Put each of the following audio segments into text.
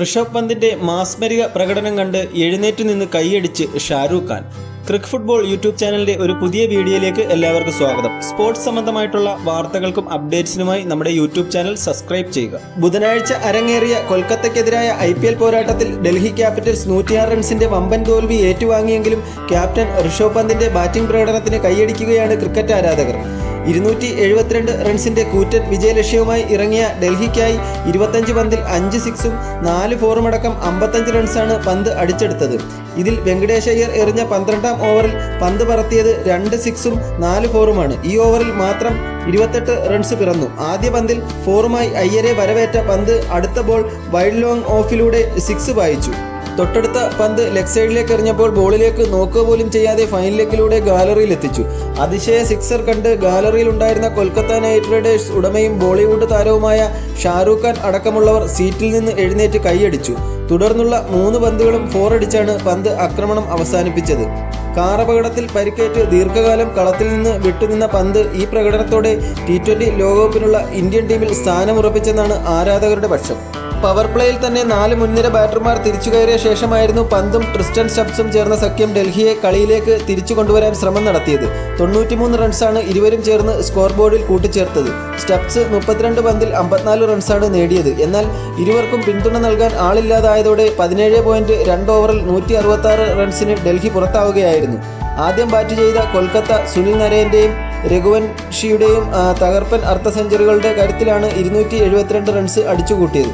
ഋഷഭ് പന്തിന്റെ മാസ്മരിക പ്രകടനം കണ്ട് എഴുന്നേറ്റ് നിന്ന് കൈയടിച്ച് Shah Rukh Khan. Crick football YouTube ചാനലിന്റെ ഒരു പുതിയ വീഡിയോയിലേക്ക് എല്ലാവർക്കും സ്വാഗതം. സ്പോർട്സ് സംബന്ധമായിട്ടുള്ള വാർത്തകൾക്കും അപ്ഡേറ്റ്സിനുമായി നമ്മുടെ യൂട്യൂബ് ചാനൽ സബ്സ്ക്രൈബ് ചെയ്യുക. ബുധനാഴ്ച അരങ്ങേറിയ കൊൽക്കത്തക്കെതിരായ ഐ പി എൽ പോരാട്ടത്തിൽ ഡൽഹി ക്യാപിറ്റൽസ് നൂറ്റിയാറ് റൺസിന്റെ വമ്പൻ തോൽവി ഏറ്റുവാങ്ങിയെങ്കിലും ക്യാപ്റ്റൻ ഋഷഭ് പന്തിന്റെ ബാറ്റിംഗ് പ്രകടനത്തിന് കൈയടിക്കുകയാണ് ക്രിക്കറ്റ് ആരാധകർ. ഇരുന്നൂറ്റി എഴുപത്തിരണ്ട് റൺസിന്റെ കൂറ്റൻ വിജയലക്ഷ്യവുമായി ഇറങ്ങിയ ഡൽഹിക്കായി ഇരുപത്തഞ്ച് പന്തിൽ അഞ്ച് സിക്സും നാല് ഫോറുമടക്കം അമ്പത്തഞ്ച് റൺസാണ് പന്ത് അടിച്ചെടുത്തത്. ഇതിൽ വെങ്കടേഷ് അയ്യർ എറിഞ്ഞ പന്ത്രണ്ടാം ഓവറിൽ പന്ത് പറത്തിയത് രണ്ട് സിക്സും നാല് ഫോറുമാണ്. ഈ ഓവറിൽ മാത്രം ഇരുപത്തെട്ട് റൺസ് പിറന്നു. ആദ്യ പന്തിൽ ഫോറുമായി അയ്യരെ വരവേറ്റ പന്ത് അടുത്ത ബോൾ വൈഡ് ലോങ് ഓഫിലൂടെ സിക്സ് വായിച്ചു തൊട്ടടുത്ത പന്ത് ലെഗ് സൈഡിലേക്ക് എറിഞ്ഞപ്പോൾ ബോളിലേക്ക് നോക്കുക പോലും ചെയ്യാതെ ഫൈൻ ലെഗിലൂടെ ഗാലറിയിൽ എത്തിച്ചു. അതിശയ സിക്സർ കണ്ട് ഗാലറിയിൽ ഉണ്ടായിരുന്ന കൊൽക്കത്ത നൈറ്റ് റൈഡേഴ്സ് ഉടമയും ബോളിവുഡ് താരവുമായ ഷാറൂഖ് ഖാൻ അടക്കമുള്ളവർ സീറ്റിൽ നിന്ന് എഴുന്നേറ്റ് കൈയടിച്ചു. തുടർന്നുള്ള മൂന്ന് പന്തുകളും ഫോർ അടിച്ചാണ് പന്ത് ആക്രമണം അവസാനിപ്പിച്ചത്. കാറപകടത്തിൽ പരിക്കേറ്റ് ദീർഘകാലം കളത്തിൽ നിന്ന് വിട്ടുനിന്ന പന്ത് ഈ പ്രകടനത്തോടെ ടി ട്വന്റി ലോകകപ്പിനുള്ള ഇന്ത്യൻ ടീമിൽ സ്ഥാനമുറപ്പിച്ചെന്നാണ് ആരാധകരുടെ പക്ഷം. പവർ പ്ലേയിൽ തന്നെ നാല് മുൻനിര ബാറ്റർമാർ തിരിച്ചു കയറിയ ശേഷമായിരുന്നു പന്തും ട്രിസ്റ്റൻ സ്റ്റബ്സും ചേർന്ന സഖ്യം ഡൽഹിയെ കളിയിലേക്ക് തിരിച്ചു കൊണ്ടുവരാൻ ശ്രമം നടത്തിയത്. തൊണ്ണൂറ്റിമൂന്ന് റൺസാണ് ഇരുവരും ചേർന്ന് സ്കോർ ബോർഡിൽ കൂട്ടിച്ചേർത്തത്. സ്റ്റബ്സ് മുപ്പത്തിരണ്ട് പന്തിൽ അമ്പത്തിനാല് റൺസാണ് നേടിയത്. എന്നാൽ ഇരുവർക്കും പിന്തുണ നൽകാൻ ആളില്ലാതായതോടെ പതിനേഴ് പോയിന്റ് രണ്ട് ഓവറിൽ നൂറ്റി അറുപത്തി റൺസിന് ഡൽഹി പുറത്താവുകയായിരുന്നു. ആദ്യം ബാറ്റ് ചെയ്ത കൊൽക്കത്ത സുനിൽ നരേന്റെയും രഘുവൻഷിയുടെയും തകർപ്പൻ അർദ്ധ സെഞ്ചുറികളുടെ കരുത്തിലാണ് ഇരുന്നൂറ്റി എഴുപത്തിരണ്ട് റൺസ് അടിച്ചുകൂട്ടിയത്.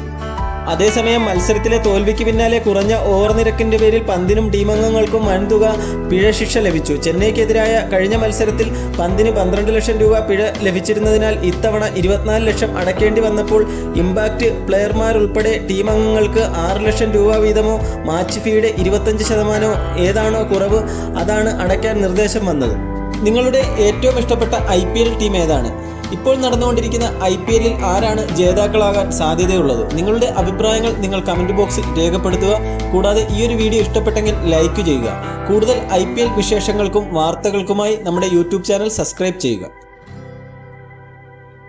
അതേസമയം മത്സരത്തിലെ തോൽവിക്ക് പിന്നാലെ കുറഞ്ഞ ഓവർ നിരക്കിന്റെ പേരിൽ പന്തിനും ടീമംഗങ്ങൾക്കും വൻതുക പിഴ ശിക്ഷ ലഭിച്ചു. ചെന്നൈക്കെതിരായ കഴിഞ്ഞ മത്സരത്തിൽ പന്തിന് പന്ത്രണ്ട് ലക്ഷം രൂപ പിഴ ലഭിച്ചിരുന്നതിനാൽ ഇത്തവണ ഇരുപത്തിനാല് ലക്ഷം അടയ്ക്കേണ്ടി വന്നപ്പോൾ ഇമ്പാക്റ്റ് പ്ലെയർമാരുൾപ്പെടെ ടീമംഗങ്ങൾക്ക് ആറ് ലക്ഷം രൂപ വീതമോ മാച്ച് ഫീയുടെ ഇരുപത്തഞ്ച് ശതമാനമോ ഏതാണോ കുറവ് അതാണ് അടയ്ക്കാൻ നിർദ്ദേശം വന്നത്. നിങ്ങളുടെ ഏറ്റവും ഇഷ്ടപ്പെട്ട ഐ ടീം ഏതാണ്? ഇപ്പോൾ നടന്നുകൊണ്ടിരിക്കുന്ന ഐ പി എല്ലിൽ ആരാണ് ജേതാക്കളാകാൻ സാധ്യതയുള്ളത്? നിങ്ങളുടെ അഭിപ്രായങ്ങൾ നിങ്ങൾ കമന്റ് ബോക്സിൽ രേഖപ്പെടുത്തുക. കൂടാതെ ഈ ഒരു വീഡിയോ ഇഷ്ടപ്പെട്ടെങ്കിൽ ലൈക്ക് ചെയ്യുക. കൂടുതൽ ഐ വിശേഷങ്ങൾക്കും വാർത്തകൾക്കുമായി നമ്മുടെ യൂട്യൂബ് ചാനൽ സബ്സ്ക്രൈബ് ചെയ്യുക.